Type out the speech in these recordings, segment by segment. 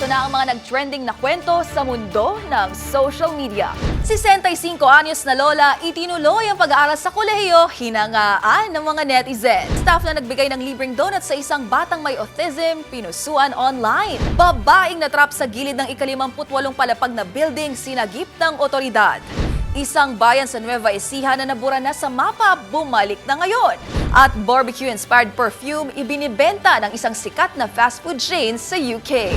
Ito na ang mga nag-trending na kwento sa mundo ng social media. 65 anyos na lola, itinuloy ang pag-aaral sa kolehiyo, hinangaan ng mga netizen. Staff na nagbigay ng libreng donut sa isang batang may autism, pinusuan online. Babaeng natrap sa gilid ng ikalimamputwalong palapag na building, sinagip ng otoridad. Isang bayan sa Nueva Ecija na nabura na sa mapa, bumalik na ngayon. At barbecue-inspired perfume, ibinibenta ng isang sikat na fast food chain sa UK.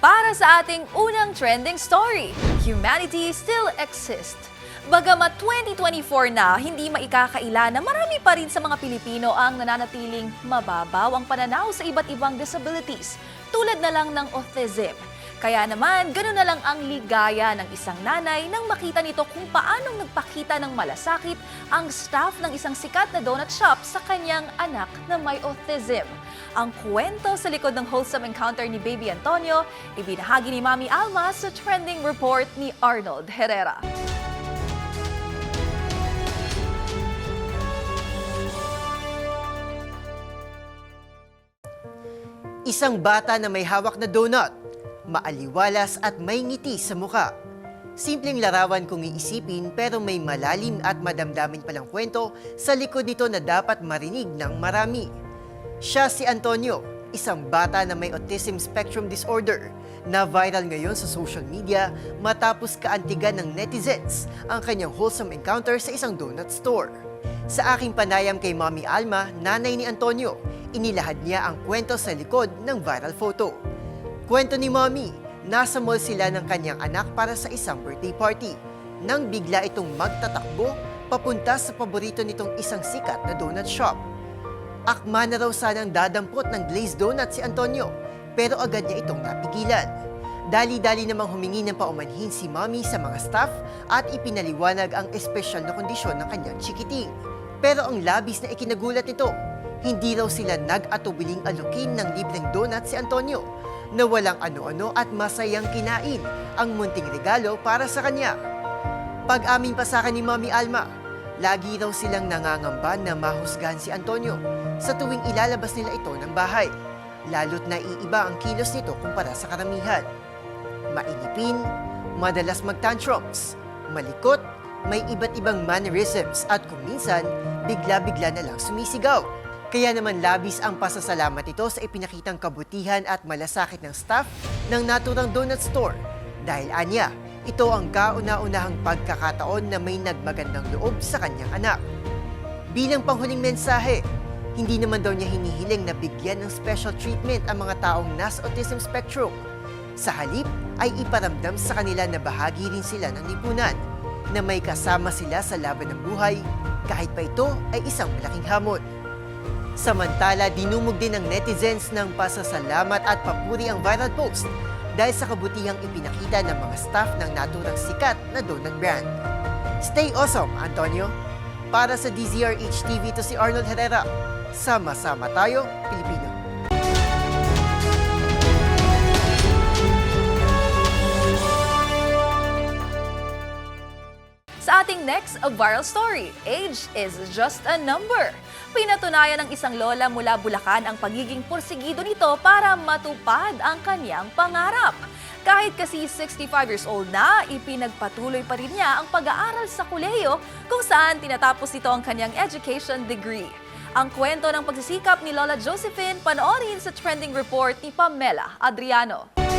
Para sa ating unang trending story, humanity still exists. Bagamat 2024 na, hindi maikakaila na marami pa rin sa mga Pilipino ang nananatiling mababaw ang pananaw sa iba't ibang disabilities, tulad na lang ng autism. Kaya naman, gano'n na lang ang ligaya ng isang nanay nang makita nito kung paanong nagpakita ng malasakit ang staff ng isang sikat na donut shop sa kanyang anak na may autism. Ang kwento sa likod ng wholesome encounter ni Baby Antonio, ibinahagi ni Mami Alma sa trending report ni Arnold Herrera. Isang bata na may hawak na donut, maaliwalas at may ngiti sa muka. Simpleng larawan kung iisipin pero may malalim at madamdamin palang kwento sa likod nito na dapat marinig ng marami. Siya si Antonio, isang bata na may autism spectrum disorder na viral ngayon sa social media matapos kaantigan ng netizens ang kanyang wholesome encounter sa isang donut store. Sa aking panayam kay Mommy Alma, nanay ni Antonio, inilahad niya ang kwento sa likod ng viral photo. Kwento ni Mommy, nasa mall sila ng kanyang anak para sa isang birthday party. Nang bigla itong magtatakbo, papunta sa paborito nitong isang sikat na donut shop. Akma na raw sanang dadampot ng glazed donut si Antonio, pero agad niya itong napigilan. Dali-dali namang humingi ng paumanhin si Mommy sa mga staff at ipinaliwanag ang espesyal na kondisyon ng kanyang chikiting. Pero ang labis na ikinagulat nito, hindi raw sila nag-atubiling alukin ng libreng donut si Antonio na walang ano-ano at masayang kinain ang munting regalo para sa kanya. Pag-amin pa sa akin ni Mami Alma, lagi raw silang nangangamba na mahusgahan si Antonio sa tuwing ilalabas nila ito ng bahay, lalo't naiiba ang kilos nito kumpara sa karamihan. Mainipin, madalas mag-tantrums, malikot, may iba't ibang mannerisms at kung minsan, bigla-bigla na lang sumisigaw. Kaya naman labis ang pasasalamat ito sa ipinakitang kabutihan at malasakit ng staff ng naturang donut store. Dahil anya, ito ang kauna-unahang pagkakataon na may nagmagandang loob sa kanyang anak. Bilang panghuling mensahe, hindi naman daw niya hinihiling na bigyan ng special treatment ang mga taong nasa autism spectrum. Sa halip ay iparamdam sa kanila na bahagi rin sila ng lipunan, na may kasama sila sa laban ng buhay kahit pa ito ay isang malaking hamon. Samantala, dinumog din ng netizens ng pasasalamat at papuri ang viral post dahil sa kabutihang ipinakita ng mga staff ng naturang sikat na donut brand. Stay awesome, Antonio! Para sa DZRH TV to si Arnold Herrera. Sama-sama tayo, Pilipino. Sa ating next a viral story, age is just a number. Pinatunayan ng isang lola mula Bulacan ang pagiging porsigido nito para matupad ang kanyang pangarap. Kahit kasi 65 years old na, ipinagpatuloy pa rin niya ang pag-aaral sa kolehiyo kung saan tinatapos nito ang kanyang education degree. Ang kwento ng pagsisikap ni Lola Josephine panoorin sa trending report ni Pamela Adriano.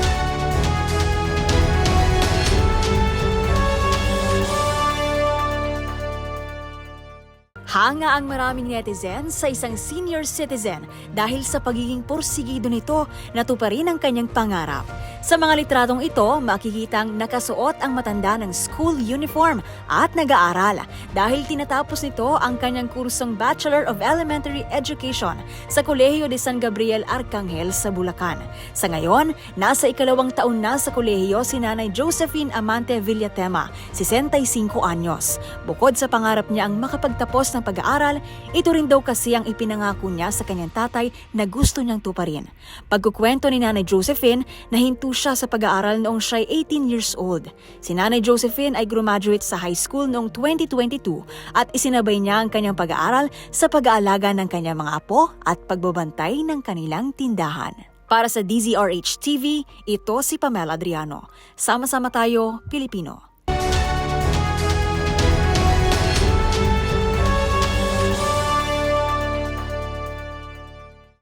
Hanga ang maraming netizens sa isang senior citizen dahil sa pagiging porsigido nito na tuparin ang kanyang pangarap. Sa mga litratong ito, makikitang nakasuot ang matanda ng school uniform at nag-aaral dahil tinatapos nito ang kanyang kursong Bachelor of Elementary Education sa Kolehiyo de San Gabriel Arcangel sa Bulacan. Sa ngayon, nasa ikalawang taon na sa kolehiyo si Nanay Josephine Amante Villatema, 65 anyos. Bukod sa pangarap niya ang makapagtapos ng pag-aaral, ito rin daw kasi ang ipinangako niya sa kanyang tatay na gusto niyang tuparin. Pagkukwento ni Nanay Josephine, nahinto siya sa pag-aaral noong siya 18 years old. Si Nanay Josephine ay graduate sa high school noong 2022 at isinabay niya ang kanyang pag-aaral sa pag-aalaga ng kanyang mga apo at pagbabantay ng kanilang tindahan. Para sa DZRH TV, ito si Pamela Adriano. Sama-sama tayo, Pilipino.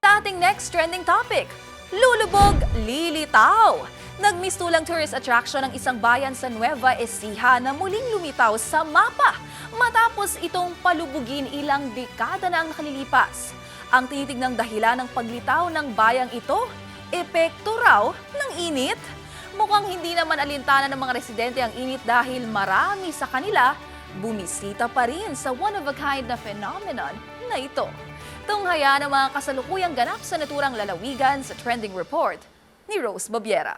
Ating next trending topic, lulubog, lilitaw. Nagmistulang tourist attraction ng isang bayan sa Nueva Ecija na muling lumitaw sa mapa matapos itong palubugin ilang dekada na ang nakalilipas. Ang tinitignang dahilan ng paglitaw ng bayang ito, epekto raw ng init. Mukhang hindi naman alintana ng mga residente ang init dahil marami sa kanila bumisita pa rin sa one-of-a-kind na phenomenon na ito. Tunghaya ng mga kasalukuyang ganap sa naturang lalawigan sa trending report ni Rose Babiera.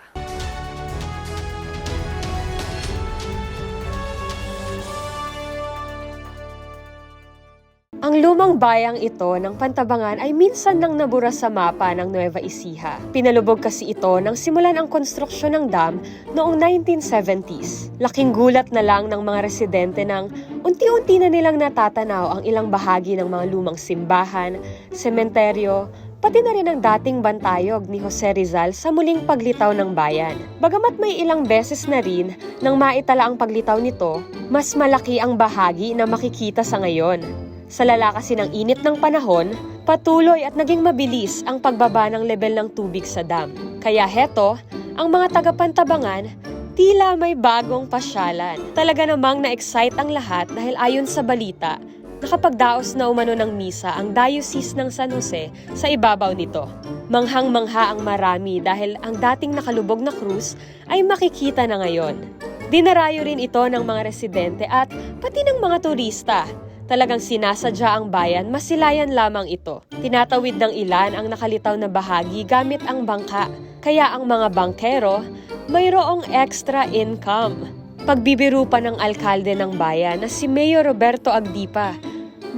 Ang lumang bayang ito ng Pantabangan ay minsan nang nabura sa mapa ng Nueva Ecija. Pinalubog kasi ito nang simulan ang konstruksyon ng dam noong 1970s. Laking gulat na lang ng mga residente nang unti-unti na nilang natatanaw ang ilang bahagi ng mga lumang simbahan, sementeryo, pati na rin ang dating bantayog ni Jose Rizal sa muling paglitaw ng bayan. Bagamat may ilang beses na rin nang maitala ang paglitaw nito, mas malaki ang bahagi na makikita sa ngayon. Sa lala kasi ng init ng panahon, patuloy at naging mabilis ang pagbaba ng level ng tubig sa dam. Kaya heto, ang mga taga-pantabangan, tila may bagong pasyalan. Talaga namang na-excite ang lahat dahil ayon sa balita, nakapagdaos na umano ng misa ang Diocese ng San Jose sa ibabaw nito. Manghang-mangha ang marami dahil ang dating nakalubog na krus ay makikita na ngayon. Dinarayo rin ito ng mga residente at pati ng mga turista. Talagang sinasadya ang bayan, masilayan lamang ito. Tinatawid ng ilan ang nakalitaw na bahagi gamit ang bangka. Kaya ang mga bangkero, mayroong extra income. Pagbibiro pa ng alkalde ng bayan na si Mayor Roberto Agdipa.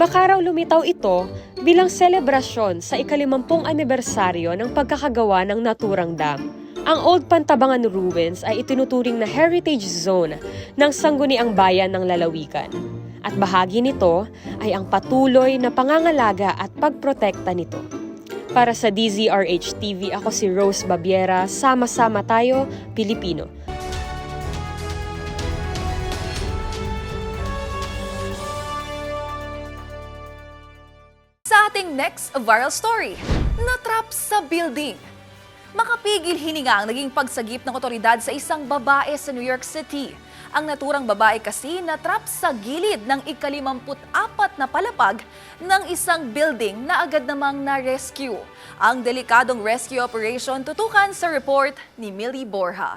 Baka raw lumitaw ito bilang selebrasyon sa ikalimampung anibersaryo ng pagkakagawa ng naturang dam. Ang Old Pantabangan Ruins ay itinuturing na heritage zone ng sangguniang bayan ng lalawigan. At bahagi nito ay ang patuloy na pangangalaga at pagprotekta nito. Para sa DZRH TV, ako si Rose Babiera. Sama-sama tayo, Pilipino. Sa ating next viral story, natrap sa building. Makapigil hininga ang naging pagsagip ng otoridad sa isang babae sa New York City. Ang naturang babae kasi natrap sa gilid ng ikalimamput apat na palapag ng isang building na agad namang na-rescue. Ang delikadong rescue operation tutukan sa report ni Millie Borja.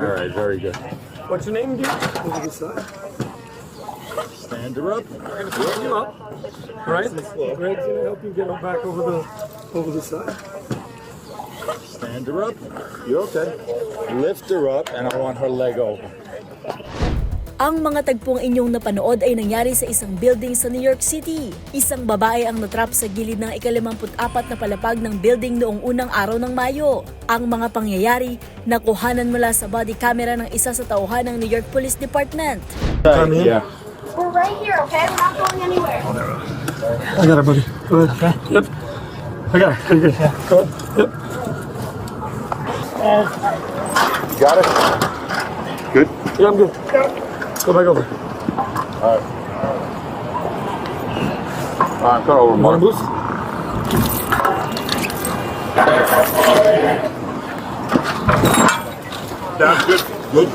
All right, very good. What's your name, dude? Stand her up. We're gonna pick you up. All right? Greg's gonna help you get her back over the over the side. Stand her up. You're okay. Lift her up, and I want her leg open. Ang mga tagpong inyong napanood ay nangyari sa isang building sa New York City. Isang babae ang natrap sa gilid ng ikalimamput-apat na palapag ng building noong unang araw ng Mayo. Ang mga pangyayari nakuhanan mula sa body camera ng isa sa tauhan ng New York Police Department. Come in. Yeah. We're right here, okay? We're not going anywhere. Oh, I got it, buddy. Go ahead. Yep. I got it. Pretty good. Go ahead. Yep. Got it. Good. Yeah, I'm good. Go back over. Alright. Alright, come over, Morning Mark. boost. Sounds good. Good.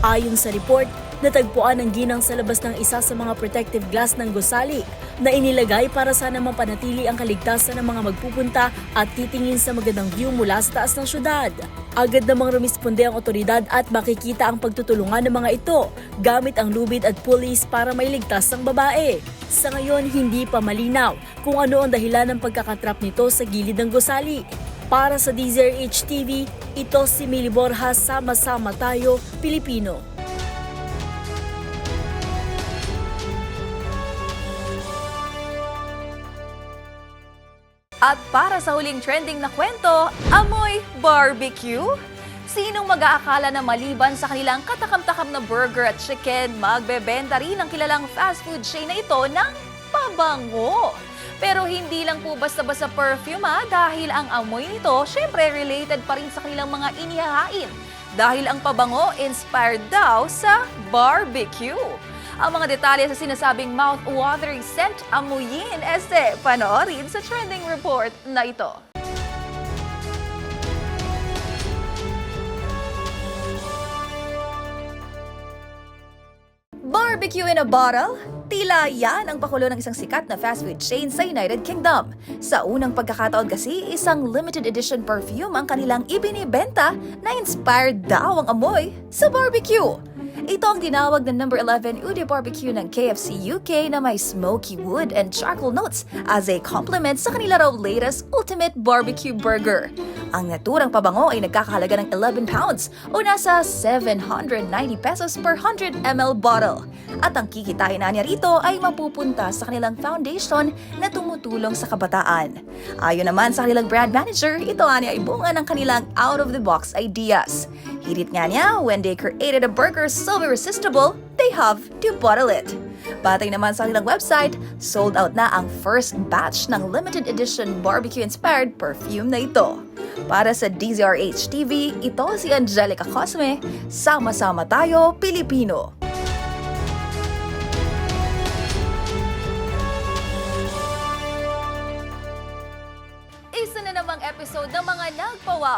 Ayon sa report, Natagpuan ang ginang sa labas ng isa sa mga protective glass ng gusali na inilagay para sana mapanatili ang kaligtasan ng mga magpupunta at titingin sa magandang view mula sa taas ng syudad. Agad namang rumisponde ang otoridad at makikita ang pagtutulungan ng mga ito gamit ang lubid at pulleys para mailigtas ang babae. Sa ngayon, hindi pa malinaw kung ano ang dahilan ng pagkakatrap nito sa gilid ng gusali. Para sa DZRH TV, ito si Mili Borja, Sama-sama Tayo, Pilipino. At para sa huling trending na kwento, amoy barbecue? Sinong mag-aakala na maliban sa kanilang katakam-takam na burger at chicken, magbebenta rin ang kilalang fast food chain na ito ng pabango? Pero hindi lang po basta-basta perfume ha, dahil ang amoy nito, syempre related pa rin sa kanilang mga inihahain. Dahil ang pabango inspired daw sa barbecue. Ang mga detalye sa sinasabing mouth-watering scent amuyin, este, panoorin sa trending report na ito. Barbecue in a bottle? Tila yan ang pakulo ng isang sikat na fast food chain sa United Kingdom. Sa unang pagkakataon kasi, isang limited edition perfume ang kanilang ibinibenta na inspired daw ang amoy sa barbecue. Ito ang tinawag na number 11 Ude Barbecue ng KFC UK na may smoky wood and charcoal notes as a compliment sa kanila raw latest Ultimate Barbecue Burger. Ang naturang pabango ay nagkakahalaga ng 11 pounds o nasa 790 pesos per 100 ml bottle. At ang kikitain na niya rito ay mapupunta sa kanilang foundation na tumutulong sa kabataan. Ayon naman sa kanilang brand manager, ito niya ay bunga ng kanilang out-of-the-box ideas. Hirit nga niya, when they created a burger so irresistible, they have to bottle it. Batay naman sa kanilang website, sold out na ang first batch ng limited edition barbecue-inspired perfume na ito. Para sa DZRH TV, ito si Angelica Cosme. Sama-sama tayo, Pilipino!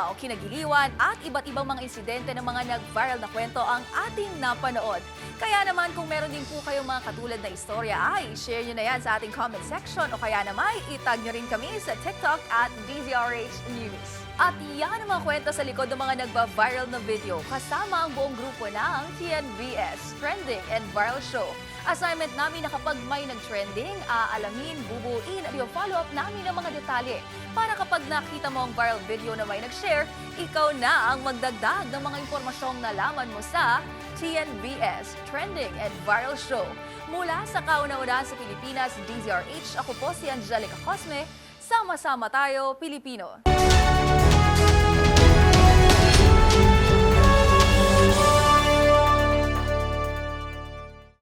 Nagpawaw, kinagiliwan at iba't ibang mga insidente ng mga nag-viral na kwento ang ating napanood. Kaya naman kung meron din po kayong mga katulad na istorya ay share nyo na yan sa ating comment section o kaya naman itag nyo rin kami sa TikTok at DZRH News. At yan ang mga kwento sa likod ng mga nagba-viral na video kasama ang buong grupo ng TNVS Trending and Viral Show. Assignment namin na kapag may nag-trending, aalamin, bubuin at i-follow up namin ang mga detalye para kapag nakita mo ang viral video na may nag-share, ikaw na ang magdagdag ng mga impormasyong nalaman mo sa TNVS Trending and Viral Show. Mula sa kauna-unahan sa Pilipinas, DZRH, ako po si Angelica Cosme. Sama-sama tayo, Pilipino.